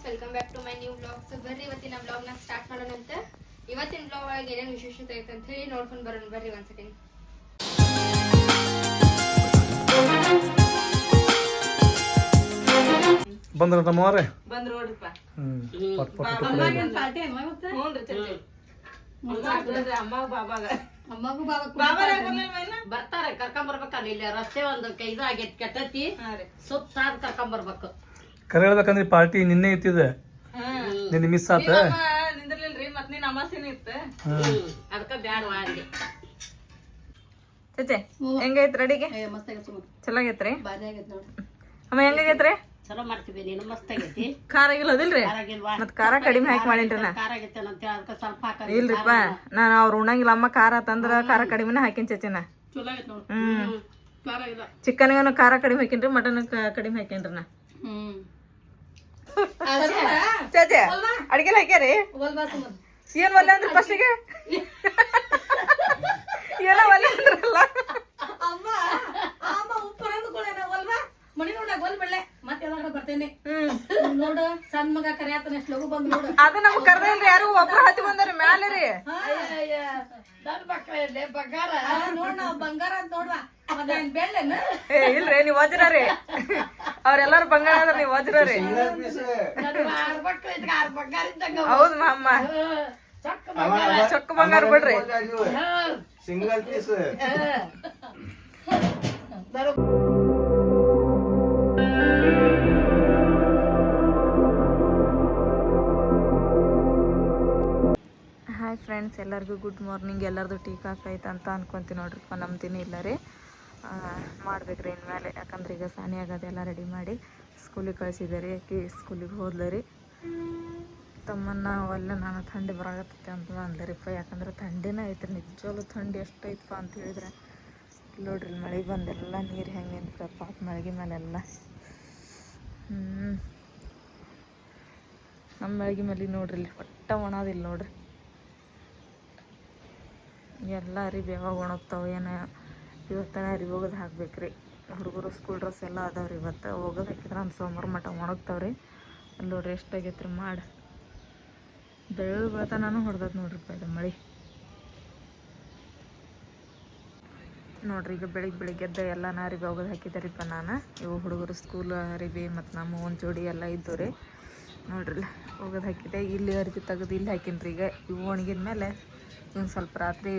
Friends welcome back to my new blog so ಬರ್ರಿ ಇವತ್ತಿನ ಬ್ಲಾಗ್ನ start ಮಾಡೋಣ ಅಂತ. ಇವತ್ತಿನ ಬ್ಲಾಗ್ ಒಳಗೆ ಏನೇನು ವಿಶೇಷತೆ ಐತೆ ಅಂತ ಹೇಳಿ ನೋಡ್ಕೊಂಡು ಬರೋಣ. ಬರ್ರಿ ಒಂದ್ ಸೆಕೆಂಡ್ ಬಂದ್ರ ತಮ್ಮ ಅವರೇ ನೋಡ್ರಿಪ್ಪ. ಹ್ಮ್ ಪಟ್ ಪಟ್ ಅಮ್ಮಾಗೇನ್ ಪಾರ್ಟಿ ಏನ್ ಮಗತ್ತ? ಹ್ಞೂನ್ರಿ ಚಚ್ಚಿ. ಅಮ್ಮಾಗ್ ಅಮ್ಮಾಗ್ ಬಾಬಾಗ. ಅಮ್ಮಗೂ ಬಾಬಾ ಬಾಬಾರ? ಬರ್ತಾರೆ ಕರ್ಕೊಂಡ್ ಬರ್ಬೇಕಲ್ಲ ಇಲ್ಲಿ ರಸ್ತೆ ಒಂದು ಕ- ಇದು ಆಗೈತಿ ಕೆಟ್ಟತಿ. ರೀ. ಸುತ್ತಾದ್ ಕರ್ಕೊಂಡ್ ಬರ್ಬೇಕು ಕರೆ ಹೇಳ್ಬೇಕಂದ್ರೆ ಪಾರ್ಟಿ ನಿನ್ನೆ ಇತ್ತಿದೆ. ನಿನ್ನೆ ಮಿಸ್ ಆತ. ನಿಂದಿರ್ಲಿಲ್ರಿ ಮತ್ ನೀನ್ ಅಮಾಸಿನ ಇತ್ತ. ಅದಕ್ಕ ಹೆಂಗೈತ್ ರೆಡಿಗೆ ಅಮ್ಮ ಹೆಂಗಾಗೈತ್ರಿ ಚಲೋ ಮಾಡ್ತೀವಿ ನೀನು ಖಾರ ಮತ್ ಖಾರ ಕಡಿಮೆ ಹಾಕಿ ಮಾಡೇನ್ರಿ ನಾ. ಖಾರ ಅದಕ್ಕೆ ಸ್ವಲ್ಪ ಹಾಕ ಇಲ್ರಿಪ್ಪ ನಾನು ಅವ್ರು ಉಣಂಗಿಲ್ಲ ಅಮ್ಮ ಖಾರ ತಂದ್ರ ಖಾರ ಕಡಿಮೆನ ಹಾಕಿನ್ ಚಚಿನ ಚಲೋ ಆಗೈತೆ ಖಾರ ಇಲ್ಲ ಚಿಕನ್ಗನು ಖಾರ ಕಡಿಮೆ ಹಾಕಿನ್ರಿ ಮಟನ್ ಕಡಿಮೆ ಹಾಕಿನ್ರಿ ನಾ. ಹ್ಮ್. ಚಚೆ ಅಡಿಗೆ ಹಾಕ್ಯಾರಿ? ಏನ್ ಒಲ್ಲೆ ಅಂದ್ರೆ ಫಸ್ಟಿಗೆ ಏನೋ ಒಲ್ಲೆ ಅಂದ್ರಲ್ಲ? ಅಮ್ಮ ಅಮ್ಮ ಉಪ್ಪು ಅಂದ್ಕೊಳ್ಳೇನ ಒಲ್ ಮನಿ ನೋಡಾಗ ಒಲ್ ಬಿಡ್ಲೆ. ಮತ್ತೆ ಯಾವಾಗ ಬರ್ತೇನೆ. ಹ್ಮ್. ನೋಡು ಸಣ್ಣ ಮಗ ಕರೆಯತ್ತಾನ ಎಷ್ಟು ಲಗು ಬಂದು ನೋಡು. ಅದು ನಮ್ ಕರ್ದಿಲ್ರಿ ಯಾರು ಒಬ್ರು ಹತ್ತಿ ಬಂದಾರಿ ಮ್ಯಾಲೆ ರೀ. ಬಂಗಾರ. ನೋಡ್ ನಾವ್ ಬಂಗಾರ ಅಂತ ನೋಡ್ವಾ. ಇಲ್ರಿ ನೀವ್ ವಜ್ರ ರೀ. ಅವ್ರೆಲ್ಲಾರು ಬಂಗಾರ ಅದ್ರ ನೀವ್ ವಜ್ರ ರೀ ಆರ್ ಮಕ್ಳು ಇದ್ಕ ಆರ್ ಬಂಗಾರ ಇದ್ದಂಗ ಹೌದ್ ಮಾಮ್ಮ ಚೊಕ್ಕ ಬಂಗಾರ. ಬಿಡ್ರಿ. Single piece. ಹಾಯ್ ಫ್ರೆಂಡ್ಸ್ ಎಲ್ಲರಿಗೂ ಗುಡ್ ಮಾರ್ನಿಂಗ್. ಎಲ್ಲರದು ಟೀ ಕಾಫಿ ಆಯ್ತು ಅಂತ ಅನ್ಕೊಂತೀನಿ ನೋಡ್ರಿಪ್ಪ ನಮ್ದಿನ ಇಲ್ಲ ರೀ. ಮಾಡ್ಬೇಕ್ರಿ ಇನ್ಮೇಲೆ. ಯಾಕಂದ್ರೆ ಈಗ ಸಾನಿ ಆಗೋದೆಲ್ಲ ರೆಡಿ ಮಾಡಿ ಸ್ಕೂಲಿಗೆ ಕಳಿಸಿದೆ ರೀ ಆಕೆ ಸ್ಕೂಲಿಗೆ ಹೋದ್ಲ ರೀ ತಮ್ಮನ್ನ ಅವೆಲ್ಲ ನಾನು ಥಂಡಿ ಬರಾಗತ್ತೆ ಅಂತ ಅಂದ್ಲರಿಪ್ಪ. ಯಾಕಂದ್ರೆ ಥಂಡಿನೇ ಐತ್ರಿ. ನಿಜವಾಗ್ಲೂ ಥಂಡಿ ಎಷ್ಟು ಐತಪ್ಪ ಅಂತ ಹೇಳಿದ್ರೆ. ನೋಡ್ರಿ, ಮಳೆ ಬಂದೆಲ್ಲ ನೀರು ಹೆಂಗೆ ನಿಂತಪ್ಪ ಮಳೆಗೆ ಮೇಲೆಲ್ಲ. ಹ್ಞೂ ನಮ್ಮ ಮಳೆಗೆ ಮೇಲೆ ನೋಡ್ರಿ ಒಟ್ಟ ಒಣದಿಲ್ಲ ನೋಡ್ರಿ. ಎಲ್ಲ ರೀ ಯಾವಾಗ ಒಣಗ್ತಾವೆ, ಏನು ಇವತ್ತನ ಅರಿವಿ ಹೋಗೋದು ಹಾಕ್ಬೇಕ್ರಿ. ಹುಡುಗರು ಸ್ಕೂಲ್ ಡ್ರೆಸ್ ಎಲ್ಲ ಅದಾವ್ರಿ ಇವತ್ತು. ಹೋಗೋದು ಹಾಕಿದ್ರೆ ಒಂದು ಸೋಮವಾರ ಮಠ ಒಣಗ್ತಾವ್ರಿ. ಅಲ್ಲಿ ನೋಡ್ರಿ ಎಷ್ಟು ರೀ ಮಾಡಿ. ಬೆಳ್ಳು ಬೆಳತನೂ ಹೊಡೆದದ್ ನೋಡ್ರಿಪ್ಪ ಇದು ಮಳೆ. ನೋಡ್ರಿ ಈಗ ಬೆಳಿಗ್ಗೆ ಬೆಳಿಗ್ಗೆ ಎದ್ದ ಎಲ್ಲ ಅರಿವಿ ಹೋಗೋದು ಹಾಕಿದ್ದಾರಿಪ್ಪ ನಾನು. ಇವು ಹುಡುಗರು ಸ್ಕೂಲ್ ಅರಿವಿ ಮತ್ತು ನಮ್ಮ ಒಂದು ಜೋಡಿ ಎಲ್ಲ ಇದ್ದು ರೀ ನೋಡ್ರಿ ಹೋಗೋದು ಹಾಕಿದೆ. ಇಲ್ಲಿ ಅರಿವಿ ತೆಗೆದು ಇಲ್ಲಿ ಹಾಕಿನ್ರಿ ಈಗ. ಇವು ಒಣಗಿದ ಮೇಲೆ ಇನ್ನು ಸ್ವಲ್ಪ ರಾತ್ರಿ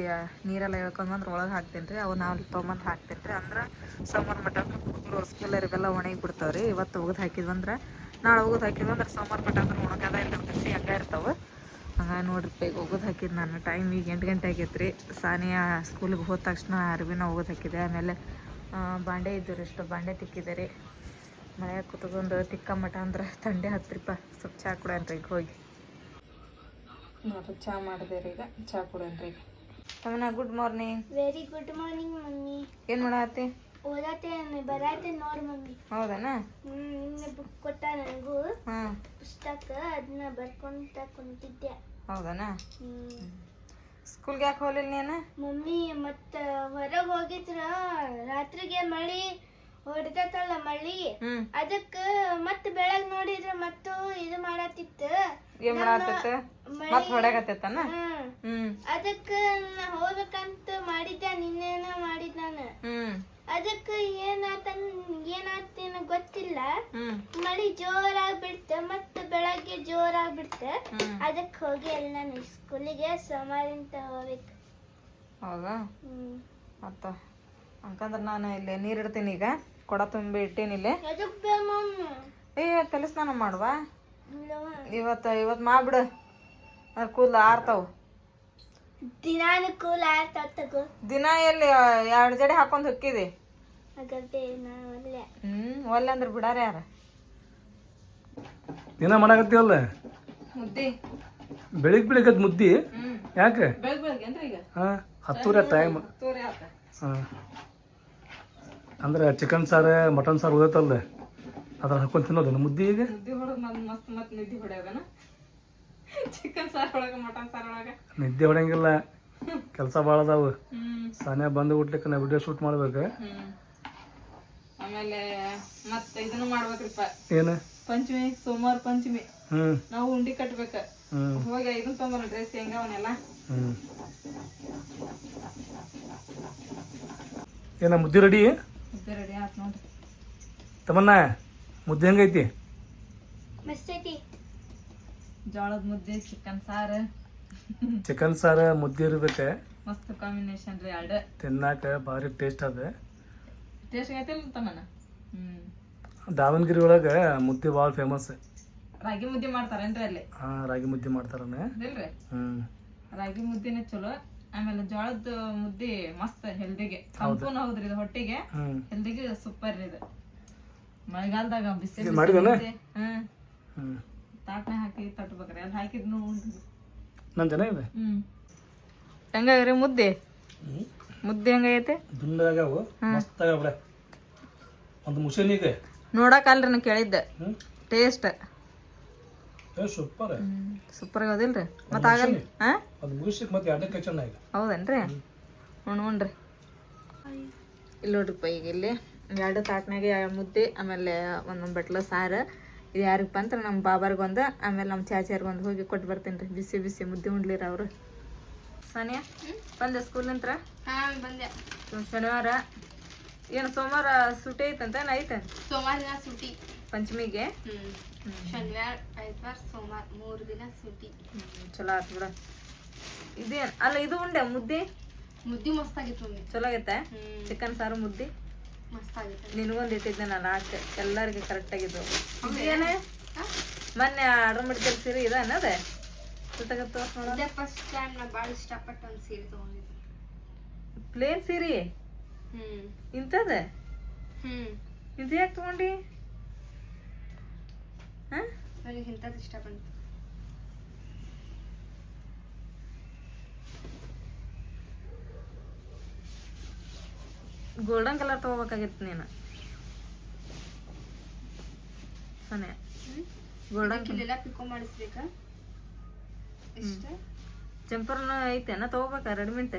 ನೀರೆಲ್ಲ ಎಳ್ಕೊಂಡು ಬಂದ್ರೆ ಒಳಗೆ ಹಾಕ್ತೀನಿ ರೀ ಅವು ನಾವು ತೊಗೊಂಬಂದು ಹಾಕ್ತೀನಿ ರೀ ಅಂದ್ರೆ ಸೋಮವಾರ ಮಟ ಹುಡುಗರು ಇವೆಲ್ಲ ಒಣಗಿ ಬಿಡ್ತಾವೆ ರೀ ಇವತ್ತು ಒಗದು ಹಾಕಿದ್ವಂದ್ರೆ ನಾಳೆ ಒಗದು ಹಾಕಿದ್ವಂದ್ರೆ ಸೋಮವಾರ ಮಟ ಅಂದ್ರೆ ಒಣಗದ ಇರ್ತಾವೆ ಹಂಗ ಇರ್ತಾವೆ. ಹಂಗೆ ನೋಡ್ರಿ ಬೇಗ ಒಗದು ಹಾಕಿದ್ದು ನಾನು. ಟೈಮ್ ಈಗ ಎಂಟು ಗಂಟೆ ಆಗೈತೆ ರೀ ಸಾನಿಯಾ ಸ್ಕೂಲಿಗೆ ಹೋದ ತಕ್ಷಣ ಅರಿವಿನ ಒಗದು ಹಾಕಿದೆ. ಆಮೇಲೆ ಬಾಂಡೆ ಇದ್ದು ರೀ ಬಾಂಡೆ ತಿಕ್ಕಿದೆ ರೀ. ಮಳೆಯಾಗ ಕೂತ್ಕೊಂಡು ತಿಕ್ಕ ಮಟ ಅಂದ್ರೆ ಥಂಡಿ ರೂಪಾಯಿ ಸ್ವಲ್ಪ ಚಹಾ ಹೋಗಿ. ನೋಡ್ರಿ ಚಹಾ ಮಾಡಿದೆ ರೀ ಈಗ. ಚಹಾ ಕುಡೇನ್ರಿ ಈಗ. ತಮ್ಮನ good morning very good morning mummy. ಏನು ಮಾಡತ್ತಿ ಓದತ್ತೆ ಬರತ್ತೆ ನೋಡಿ ಮಮ್ಮಿ. ಹೌದನಾ? ಹ್ಞೂ ಬುಕ್ ಕೊಟ್ಟ ನನಗೂ. ಹಾಂ. ಪುಸ್ತಕ ಅದನ್ನ ಬರ್ಕೊಂತ ಕುಂತಿದ್ದೆ. ಹೌದನಾ? ಹ್ಞೂ ಸ್ಕೂಲ್ಗೆ ಯಾಕೆ ಹೋಗಲಿಲ್ಲ ನೀನು? ಮಮ್ಮಿ ಮತ್ತೆ ಹೊರಗೆ ಹೋಗಿದ್ರ ರಾತ್ರಿಗೆ ಮಳಿ ಹೊಡೆದತ್ತಲ್ಲ ಮಳಿ. ಅದಕ್ಕೆ ಅದಕ್ಕ ಬೆಳಗ್ಗೆ ಬೆಳಗ್ ನೋಡಿದ್ರ ಮತ್ತು ಇದು ಮಾಡತ್ತಿತ್ತು. ಏನು ಮಾಡತ್ತೈತೆ ಮತ್ತೆ ಹೊಡಗತ್ತೇತನ ಹ್ಮ್. ಅದಕ್ಕ ನಾ ಹೋಗ್ಬೇಕಂತ ಮಾಡಿದ್ದೆ ನಿನ್ನೇನ ಮಾಡಿದ್ ನಾನು. ಹ್ಞೂ ಅದಕ್ಕ ಏನಾತ ಏನಾತೇನ ಗೊತ್ತಿಲ್ಲ. ಹ್ಮ್. ಮಳಿ ಜೋರಾಗಿ ಬಿಡ್ತ ಮತ್ತ ಬೆಳಗ್ಗೆ ಜೋರಾಗಿ ಬಿಡ್ತ. ಹ್ಮ್. ಅದಕ್ಕೆ ಹೋಗಿ ಅಲ್ಲಿ ನಾನು ಸ್ಕೂಲಿಗೆ ಸೋಮವಾರಿಂದ ಹೋಗ್ಬೇಕು. ಹೌದಾ? ಹ್ಮ್. ಮತ್ತ ಅಂಕಂದ್ರ ನಾನು ಇಲ್ಲಿ ನೀರು ಇಡ್ತೀನಿ ಈಗ. ಕೊಡ ತುಂಬಿ ಇಟ್ಟೇನಿ ಇಲ್ಲಿ. ಅದಕ್ಕೆ ಮಮ್ಮಿ ಏ ತಲೆ ಸ್ನಾನ ಮಾಡುವ? ಇವತ್ತ ಇವತ್ತು ಇವತ್ತು ಮಾಡ್ಬಿಡು. ಅದ್ರ ಕೂದಲು ಆರ್ತಾವು. ದಿನಾನು ಕೂಲ್ ಆಡ್ತಾ ತಗೋ. ದಿನ ಎಲ್ಲಿ ಎರಡು ಜಡೆ ಹಾಕೊಂಡು ಹೊಕ್ಕಿದೆ? ಹಾಗಾದ್ರೆ ನಾನು ಹ್ಞೂ ಒಲ್ಲೆ ಅಂದ್ರೆ ಬಿಡಾರ ಯಾರ? ದಿನ ಮಾಡಾಕತ್ತೀವಲ್ಲ ಮುದ್ದಿ. ಬೆಳಿಗ್ಗೆ ಬೆಳಿಗ್ಗೆ ಮುದ್ದಿ? ಯಾಕೆ? ಬೆಳಗ್ಗೆ ಬೆಳಗ್ಗೆನ್ರಿ ಈಗ? ಹಾಂ ಹತ್ತೂರ ಟೈಮ್ ತೋರಿ ಆತ ಹಾಂ. ಅಂದ್ರೆ ಚಿಕನ್ ಸಾರು ಮಟನ್ ಸಾರು ಉದೈತಲ್ಲ ಅದ್ರ ಹಾಕೊಂಡು ತಿನ್ನೋದು ಮುದ್ದಿ ಈಗ? ಮುದ್ದಿ ಹೊಡೆದ್ ಮಸ್ತ್ ಮತ್ ನಿದ್ದಿ ಹೊಡ್ಯಾಗನ ಚಿಕನ್ ಸಾರ್ ಒಳಗ ಮಟನ್ ಸಾರ್ ಒಳಗ. ನಿದ್ದೆ ಹೊಡಂಗಿಲ್ಲ ಕೆಲಸ ಭಾಳ ಅದಾವು. ಸನ್ಯ ಬಂದು ಬಿಟ್ಲಿಕ್ಕೆ ನಾ ವಿಡಿಯೋ ಶೂಟ್ ಮಾಡ್ಬೇಕು. ಆಮೇಲೆ ಮತ್ತೆ ಇದನ್ನು ಮಾಡ್ಬೇಕ್ರಿಪ್ಪ. ಏನು? ಪಂಚಮಿ ಸೋಮವಾರ ಪಂಚಮಿ. ಹ್ಞೂ ನಾವು ಉಂಡಿ ಕಟ್ಬೇಕ. ಹ್ಞೂ ಹೋಗಿ ಇದನ್ನ ತೊಗೊಂಬರ ಡ್ರೆಸ್ ಹೆಂಗ ಅವನ್ನೆಲ್ಲ ಹ್ಞೂ ಏನ ಮುದ್ದೆ ರೆಡಿ ಮುದ್ದೆ ರೆಡಿ ಆತ್ ನೋಡ್ರಿ. ತಮ್ಮನ್ನ ಮುದ್ದೆ ಹೆಂಗೈತಿ? ಮಸ್ತ್ ಐತಿ. ಜೋಳದ ಮುದ್ದೆ ಚಿಕನ್ ಸಾರು. ಚಿಕನ್ ಸಾರ ಮುದ್ದೆ ಇರ್ಬೇಕು? ಮಸ್ತ್ ಕಾಂಬಿನೇಷನ್ ರೀ ಎರಡು. ತಿನ್ನಾಕ ಭಾರಿ ಟೇಸ್ಟ್ ಅದ. ಟೇಸ್ಟ್ ಐತಿಲ್ಲ ತಮ್ಮನ ಹ್ಮ್. ದಾವಣಗೆರೆ ಒಳಗೆ ಮುದ್ದೆ ಭಾಳ ಫೇಮಸ್ ರಾಗಿ ಮುದ್ದೆ ಮಾಡ್ತಾರೇನ್ರಿ ಅಲ್ಲಿ? ಹಾಂ ರಾಗಿ ಮುದ್ದೆ ಮಾಡ್ತಾರನೆ. ಇಲ್ರಿ ಹ್ಞೂ ರಾಗಿ ಮುದ್ದೆನೇ ಚಲೋ. ಆಮೇಲೆ ಜೋಳದ ಮುದ್ದೆ ಮಸ್ತ್ ಹೆಲ್ದಿಗೆ ಸಂಪೂರ್ಣ ಹೌದ್ರಿ ಇದು ಹೊಟ್ಟೆಗೆ. ಹೆಲ್ದಿಗೆ ಸೂಪರ್ ರೀ ಇದು. ಮಳೆಗಾಲದಾಗ ಬಿಸಿ ಹ್ಞೂ ತಾಟ್ನ ಹಾಕಿ ತಟ್ಬೇಕ್ರಿ. ಅಲ್ಲಿ ಹಾಕಿದ್ನು ನನ್ನ ಇದೆ? ಹ್ಮ್. ಹೆಂಗಾಗ್ರಿ ಮುದ್ದೆ? ಮುದ್ದೆ ಹೆಂಗೈತೆ? ದುಂಡಾಗವು ಮಸ್ತ್ ಒಂದು ಮುಷನ್ ಇದೆ. ನೋಡಕ್ ಅಲ್ರಿ ನಾ ಕೇಳಿದ್ದೆ. ಟೇಸ್ಟ್. ಸೂಪರ್. ಸೂಪರ್ ಆಗೋದಿಲ್ರಿ ಮತ್ತೆ ಆಗಲ್ಲ ಹಾ ಅದು ಮುಗಿಸಿಕ್ ಮತ್ತೆ ಎರಡನೇ ಕೈ ಚೆನ್ನಾಗಿ ಹೌದೇನ್ರಿ? ಹ್ಞೂ ಹ್ಞೂನ್ರಿ ಇಲ್ಲಿ ನೋಡ್ರಿಪ್ಪ ಈಗ ಇಲ್ಲಿ ಎರಡು ತಾಟ್ನಾಗೆ ಮುದ್ದೆ ಆಮೇಲೆ ಒಂದೊಂದು ಬಟ್ಲ ಸಾರು. ಇದು ಯಾರಿಗಪ್ಪ ಅಂತ ನಮ್ಮ ಬಾಬಾರ್ಗೊಂದು ಆಮೇಲೆ ನಮ್ಮ ಚಾಚಿಯರ್ಗೆ ಒಂದು ಹೋಗಿ ಕೊಟ್ಟು ಬರ್ತೀನಿ ರೀ. ಬಿಸಿ ಬಿಸಿ ಮುದ್ದೆ ಉಂಡ್ಲಿರ ಅವರು. ಸಾನಿಯಾ ಬಂದೆ ಸ್ಕೂಲ್ ನಂತರ? ಬಂದೆ. ಶನಿವಾರ. ಏನು ಸೋಮವಾರ ಸುಟಿ ಐತಂತ ಐತೆ? ಸೋಮವಾರ ದಿನ ಸುಟಿ. ಪಂಚಮಿಗೆ? ಶನಿವಾರ ಐತ್ವಾರ ಸೋಮವಾರ ಮೂರು ದಿನ ಸುಟಿ. ಚಲೋ ಆಯ್ತು ಬಿಡ. ಇದೇನು ಅಲ್ಲ ಇದು ಉಂಡೆ ಮುದ್ದೆ? ಮುದ್ದೆ ಮಸ್ತ್ ಆಗಿತ್ತು ಮಮ್ಮಿ ಚಲೋ ಆಗೈತೆ? ಚಿಕನ್ ಸಾರು ಮುದ್ದೆ? ಮಸ್ತ್ ಇಟ್ಟಿದ್ದೆ ನಾನು ಆಚೆ. ಎಲ್ಲರಿಗೆ ಕರೆಕ್ಟ್ ಆಗಿದ್ದು. ಇದೇನೆ ಮೊನ್ನೆ ಆರ್ಡರ್ ಮಾಡಿ ಸೀರೆ ಇದೆ ಅನ್ನೋದೇ ಫಸ್ಟ್ ಟೈಮ್ ನಾ ಭಾಳ ಇಷ್ಟಪಟ್ಟು ಒಂದು ಸೀರೆ ತೊಗೊಂಡಿದ್ದೆ. ಪ್ಲೇನ್ ಸೀರೆ? ಹ್ಞೂ ಹ್ಞೂ ಇದು ಯಾಕೆ ತಗೊಂಡಿ? ಹಾಂ? ನನಗೆ ಇಂಥದ್ದು ಇಷ್ಟ ಬಂತು. ಗೋಲ್ಡನ್ ಕಲರ್ ತಗೋಬೇಕಾಗಿತ್ತು ನೀನು. ಸೊನೆ ಗೋಲ್ಡನ್ ಇಲ್ಲೆಲ್ಲ ಪಿಕೋ ಮಾಡಿಸ್ಬೇಕಾ? ಇಷ್ಟ? ಜಂಪರ್ನ ಐತೆನ ತಗೋಬೇಕಾ? ರೆಡಿಮೆಂಟ್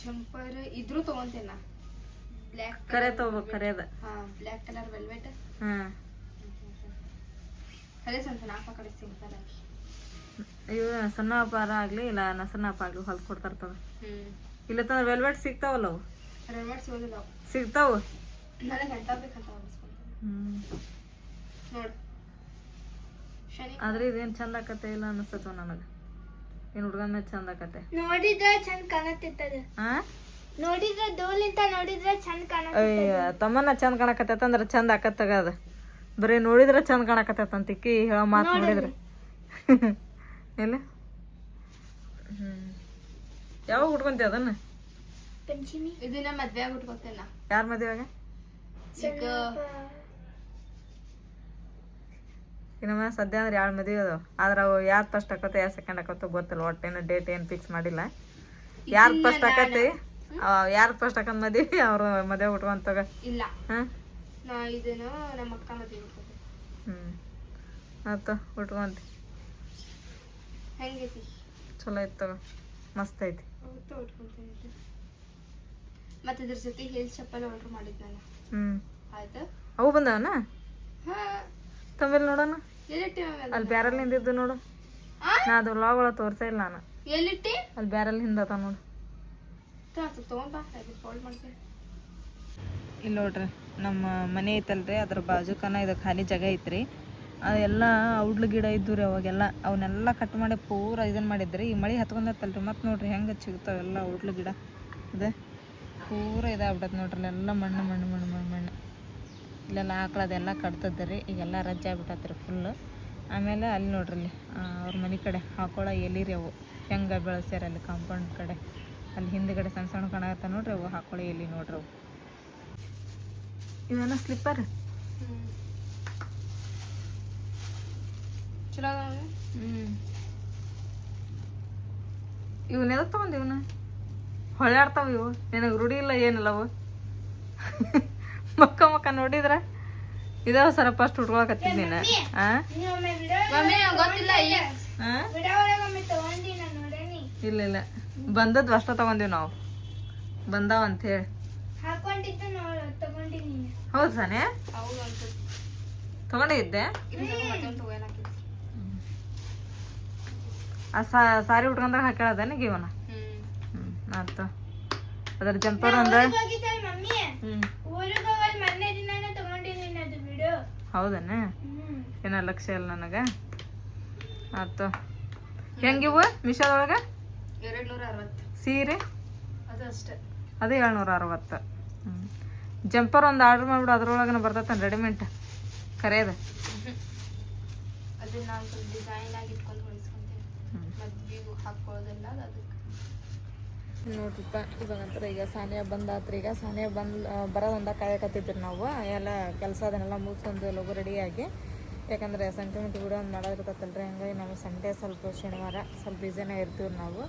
ಜಂಪರ್ ಇದ್ರೂ ತಗೊಂತೇನ. ಬ್ಲ್ಯಾಕ್ ಕರೆ ತಗೋಬೇಕು ಕರೆಯದ. ಹಾ ಬ್ಲ್ಯಾಕ್ ಕಲರ್ ವೆಲ್ವೆಟ್ ಹಾ. ಕರೆ ಸ್ವಲ್ಪ ನಾಲ್ಕು ಕಡೆ ಆಗಿ ಇವು ಸಣ್ಣ ವ್ಯಾಪಾರ ಆಗಲಿ ಇಲ್ಲ ನ ಸಣ್ಣ ಅಪ್ಪ ಆಗಲಿ ಹೊಲ್ದು ಇಲ್ಲ ತಂದ್ರೆ ವೆಲ್ವೆಟ್ ಸಿಗ್ತಾವಲ್ಲ ಅವು? ರೆವೆಟ್ ಸಿಗೋದಿಲ್ಲ ಅವು. ಸಿಗ್ತಾವು? ನನಗೆ ಎಂತ ಬೇಕಂತ ಶನಿ ಆದ್ರೆ ಇದೇನ್ ಚಂದ ಆಕತ್ತೆ ಇಲ್ಲ ಅನಿಸ್ತದ ನನಗೆ. ಏನು ಹುಡುಗನ ಮೇಲೆ ಚಂದ ಆಕತ್ತೆ ನೋಡಿದ್ರೆ ಚಂದ ಕಾಣತ್ತಿತ್ತದ ಹಾ ನೋಡಿದ್ರೆ ದೂಲಿಂದ ನೋಡಿದ್ರೆ ಚಂದ ಕಾಣ ತಮ್ಮನ ಚಂದ ಕಾಣಕತ್ತೈತ ಅಂದ್ರೆ ಚಂದ ಆಕತ್ತಾಗ ಅದ. ಬರೀ ನೋಡಿದ್ರೆ ಚಂದ ಕಾಣಕತ್ತೈತ ಅಂತ ಇಕ್ಕಿ ಹೇಳೋ ಮಾತು ನೋಡಿದ್ರೆ. ಎಲ್ಲ? ಹ್ಮ್. ಯಾವಾಗ ಉಟ್ಕೊಂತಿ ಅದನ್ನ? ಪಂಚಮಿ ಇದನ್ನ ಮದ್ವೆ ಆಗಿ ಉಟ್ಕೋತೇನ ಯಾರ ಮದುವೆಗ ಈಗ ಇನ್ನೊಮ್ಮೆ ಸದ್ಯ ಅಂದ್ರೆ ಎರಡು ಮದುವೆ ಅದಾವ? ಆದ್ರೆ ಅವು ಯಾರು ಫಸ್ಟ್ ಆಕತ್ತೆ ಯಾರು ಸೆಕೆಂಡ್ ಆಕತ್ತೋ ಗೊತ್ತಿಲ್ಲ. ಒಟ್ಟೇನು ಡೇಟ್ ಏನು ಫಿಕ್ಸ್ ಮಾಡಿಲ್ಲ. ಯಾರು ಫಸ್ಟ್ ಆಕತಿ ಯಾರು ಫಸ್ಟ್ ಆಕತ್ ಮದುವೆ? ಅವ್ರು ಮದುವೆ ಉಟ್ಕೊಂತಾಗ ಇಲ್ಲ. ಹಾಂ? ನಾ ಇದನ್ನು ನಮ್ಮ ಅಕ್ಕ ಮದ್ವೆ ಉಟ್ಕೊತೆ ಹ್ಞೂ ಆತ ಉಟ್ಕೊಂತಿ ಹೆಂಗೈತಿ? ಚಲೋ ಐತಿ ತಗೋ. ಮಸ್ತ್ ಐತಿ. ಇದು. ಮತ್ತೆ ಇದ್ರ ಜೊತೆ ಹೇಲ್ ಚಪ್ಪಲ್ ಆರ್ಡರ್ ಮಾಡಿದ್ ನಾನು. ಹ್ಮ್. ಆಯ್ತು? ಅವು ಬಂದವನ? ಹಾ. ತಮ್ಮಲ್ಲಿ ನೋಡೋಣ. ಎಲ್ಲಿಟ್ಟಿ ಅಲ್ಲಿ ಬ್ಯಾರಲ್ ಹಿಂದಿದ್ದು ನೋಡು? ನಾ ಅದು ಲಾಗ್ ಒಳಗೆ ತೋರ್ಸೇ ಇಲ್ಲ ನಾನು. ಎಲ್ಲಿಟ್ಟಿ ಅಲ್ಲಿ ಬ್ಯಾರಲ್ ಹಿಂದತ ನೋಡು. ತಗೊಂಬ ಇದು ಫೋಲ್ಡ್ ಮಾಡ್ತೀನಿ. ಇಲ್ಲಿ ನೋಡ್ರಿ ನಮ್ಮ ಮನೆ ಐತಲ್ರಿ ಅದ್ರ ಬಾಜುಕನ ಇದು ಖಾಲಿ ಜಾಗ ಐತ್ರಿ. ಅದೆಲ್ಲ ಔಡ್ಲು ಗಿಡ ಇದ್ದು ರೀ ಅವಾಗೆಲ್ಲ. ಅವನ್ನೆಲ್ಲ ಕಟ್ ಮಾಡಿ ಪೂರ ಇದನ್ನ ಮಾಡಿದ್ರಿ. ಈ ಮಳೆ ಹತ್ಕೊಂಡತ್ತಲ್ರಿ. ಮತ್ತೆ ನೋಡ್ರಿ ಹೆಂಗೆ ಸಿಗ್ತಾವ ಎಲ್ಲ ಔಡ್ಲು ಗಿಡ. ಇದು ಪೂರ ಇದಾಗ್ಬಿಟ್ಟೈತೆ ನೋಡ್ರಿ ಎಲ್ಲ ಮಣ್ಣು ಮಣ್ಣು ಮಣ್ಣು ಮಣ್ಣು ಮಣ್ಣು. ಇಲ್ಲೆಲ್ಲ ಆಕಳದೆಲ್ಲ ಕಟ್ತದ್ರಿ ರೀ ಈಗೆಲ್ಲ ರಜ್ಜೆ ಆಗ್ಬಿಟ್ಟತ್ರಿ ಫುಲ್ಲು ಆಮೇಲೆ ಅಲ್ಲಿ ನೋಡ್ರಿ ಅಲ್ಲಿ ಅವ್ರ ಮನೆ ಕಡೆ ಹಾಕೊಳ್ಳೋ ಎಲಿರಿ ಅವು. ಹೆಂಗೆ ಬೆಳೆಸ್ಯಾರ ಅಲ್ಲಿ ಕಾಂಪೌಂಡ್ ಕಡೆ. ಅಲ್ಲಿ ಹಿಂದ್ಗಡೆ ಸಣ್ಣ ಸಣ್ಣ ಕಾಣತ್ತ ನೋಡ್ರಿ ಅವು ಹಾಕೊಳ್ಳೋ ಎಲಿ ನೋಡ್ರಿ ಅವು. ಇವೆಲ್ಲ ಸ್ಲಿಪ್ಪರ್ ಚಲೋ ಹ್ಞೂ ಇವನ್ ಎದಕ್ಕೆ ತಗೊಂಡು ಇವನು? ಹೊಳ್ಯಾಡ್ತಾವ ಇವು. ನಿನಗೆ ರೂಢಿ ಇಲ್ಲ ಏನಿಲ್ಲ ಅವು ಮಕ್ಕ ಮಕ್ಕ ನೋಡಿದ್ರ? ಇದಾವ ಸರ ಫಸ್ಟ್ ಉಟ್ಕೊಳಕತ್ತೀನಿ ನೀನು. ಇಲ್ಲ ಇಲ್ಲ. ಬಂದದ್ ಅಷ್ಟ ತಗೊಂಡಿವ್ ನಾವು. ಬಂದಾವ ಅಂತ ಹೇಳಿ ಹೌದ್ ಸಾನೆ? ತಗೊಂಡಿದ್ದೆ? ಆ ಸಾರಿ ಉಟ್ಕೊಂಡಾಗ ಹಾಕ್ಯಾಳದೇನ ಇವನ ಹ್ಮ್. ಅದರ ಆಯ್ತು ಅದ್ರ ಜಂಪರ್ ಬಿಡು. ಹೌದನ ಏನ ಲಕ್ಷ್ಯ ಇಲ್ಲ ನನಗೆ? ಆಯ್ತು ಹೆಂಗಿವು ಮಿಶೋದೊಳಗೆ? ಎರಡ್ ನೂರ ಅರವತ್ತು ಸೀರೆ? ಅದು ಅಷ್ಟೇ. ಅದು ಏಳ್ನೂರ ಅರವತ್ತು ಹ್ಞೂ ಜಂಪರ್ ಒಂದು ಆರ್ಡ್ರ್ ಮಾಡ್ಬಿಡು ಅದ್ರೊಳಗನ ಬರ್ತೈತೆ ರೆಡಿಮೇಡ್. ಕರೆಯದ? ಅದನ್ನ ನಾನು ಸ್ವಲ್ಪ ಡಿಸೈನ್ ಆಗಿ ಇಟ್ಕೊಂಡು ಹೊಲಿಸ್ಕೊಂತೀನಿ. ಮದ್ವಿಗೂ ಹಾಕೊಳ್ಳೋದೆಲ್ಲ ಅದು ಅದಕ್ಕೆ. ನೋಡ್ರಿಪ್ಪ ಇವಾಗಂತರ ಈಗ ಸಾನಿಯ ಬಂದಾತ್ರಿ ಈಗ ಸಾನಿಯ ಬಂದು ಬರೋದಂದ ಕಾಯಕತ್ತಿದ್ರಿ ನಾವು. ಎಲ್ಲ ಕೆಲಸ ಅದನ್ನೆಲ್ಲ ಮುಗಿಸ್ಕೊಂಡು ಲಗು ರೆಡಿಯಾಗಿ ಯಾಕಂದ್ರೆ ಸೆಂಟಿಮೆಂಟ್ ಕೂಡ ಒಂದು ಹಂಗಾಗಿ ನಾವು ಸಂಡೇ ಸ್ವಲ್ಪ ಶನಿವಾರ ಸ್ವಲ್ಪ ಬ್ಯುಸಿನೇ ಇರ್ತೀವಿ ನಾವು.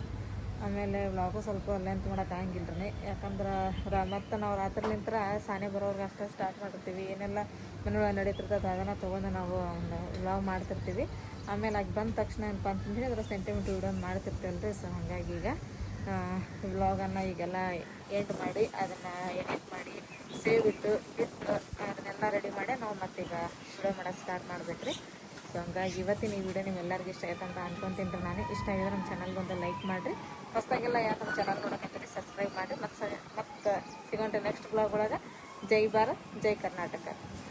ಆಮೇಲೆ ವ್ಲಾಗು ಸ್ವಲ್ಪ ಲೆಂತ್ ಮಾಡೋಕೆ ಆಗಂಗಿಲ್ಲ ರೀ ಯಾಕಂದ್ರೆ ರ, ಮತ್ತು ನಾವು ರಾತ್ರಿಲಿಂತ್ರ ಸಾನೆ ಬರೋರ್ಗೆ ಅಷ್ಟೇ ಸ್ಟಾರ್ಟ್ ಮಾಡಿರ್ತೀವಿ ಏನೆಲ್ಲ ಮನೆಯೊಳಗೆ ನಡೀತಿರ್ತದೆ ಅದನ್ನು ತೊಗೊಂಡು ನಾವು ಒಂದು ವ್ಲಾಗ್ ಮಾಡ್ತಿರ್ತೀವಿ. ಆಮೇಲೆ ಅಲ್ಲಿ ಬಂದ ತಕ್ಷಣ ಏನಪ್ಪ ಅಂತಂದ್ರೆ ಅದರ ಸೆಂಟಿಮೀಟ್ರ್ ವಿಡಿಯೋ ಮಾಡ್ತಿರ್ತೀವಲ್ಲ ರೀ ಸೊ ಹಾಗಾಗಿ ಈಗ ವ್ಲಾಗನ್ನು ಈಗೆಲ್ಲ ಎಂಡ್ ಮಾಡಿ, ಅದನ್ನು ಎಡಿಟ್ ಮಾಡಿ ಸೇವ್ ಇಟ್ಟು ಇಟ್ಟು, ಅದನ್ನೆಲ್ಲ ರೆಡಿ ಮಾಡಿ ನಾವು ಮತ್ತೆ ಈಗ ವಿಡಿಯೋ ಮಾಡೋಕೆ ಸ್ಟಾರ್ಟ್ ಮಾಡ್ಬೇಕ್ರಿ. ಸೊ ಹಂಗಾಗಿ ಇವತ್ತಿನ ಈ ವಿಡಿಯೋ ನಿಮ್ಮೆಲ್ಲರಿಗೂ ಇಷ್ಟ ಆಯ್ತು ಅಂತ ಅನ್ಕೊಂತೀನಿ ರೀ ನಾನು. ಇಷ್ಟ ಆಗಿದ್ರೆ ನಮ್ಮ ಚಾನಲ್ಗೆ ಒಂದು ಲೈಕ್ ಮಾಡಿರಿ. ಹೊಸ್ದಾಗೆಲ್ಲ ಯಾರು ನಮ್ಮ ಚಾನಲ್ ನೋಡೋಕಂತೀರಿ ಸಬ್ಸ್ಕ್ರೈಬ್ ಮಾಡಿ ಮತ್ತು ಮತ್ತು ಸಿಗೋಂಟೆ ನೆಕ್ಸ್ಟ್ ಬ್ಲಾಗ್ ಒಳಗೆ. ಜೈ ಭಾರತ್, ಜೈ ಕರ್ನಾಟಕ.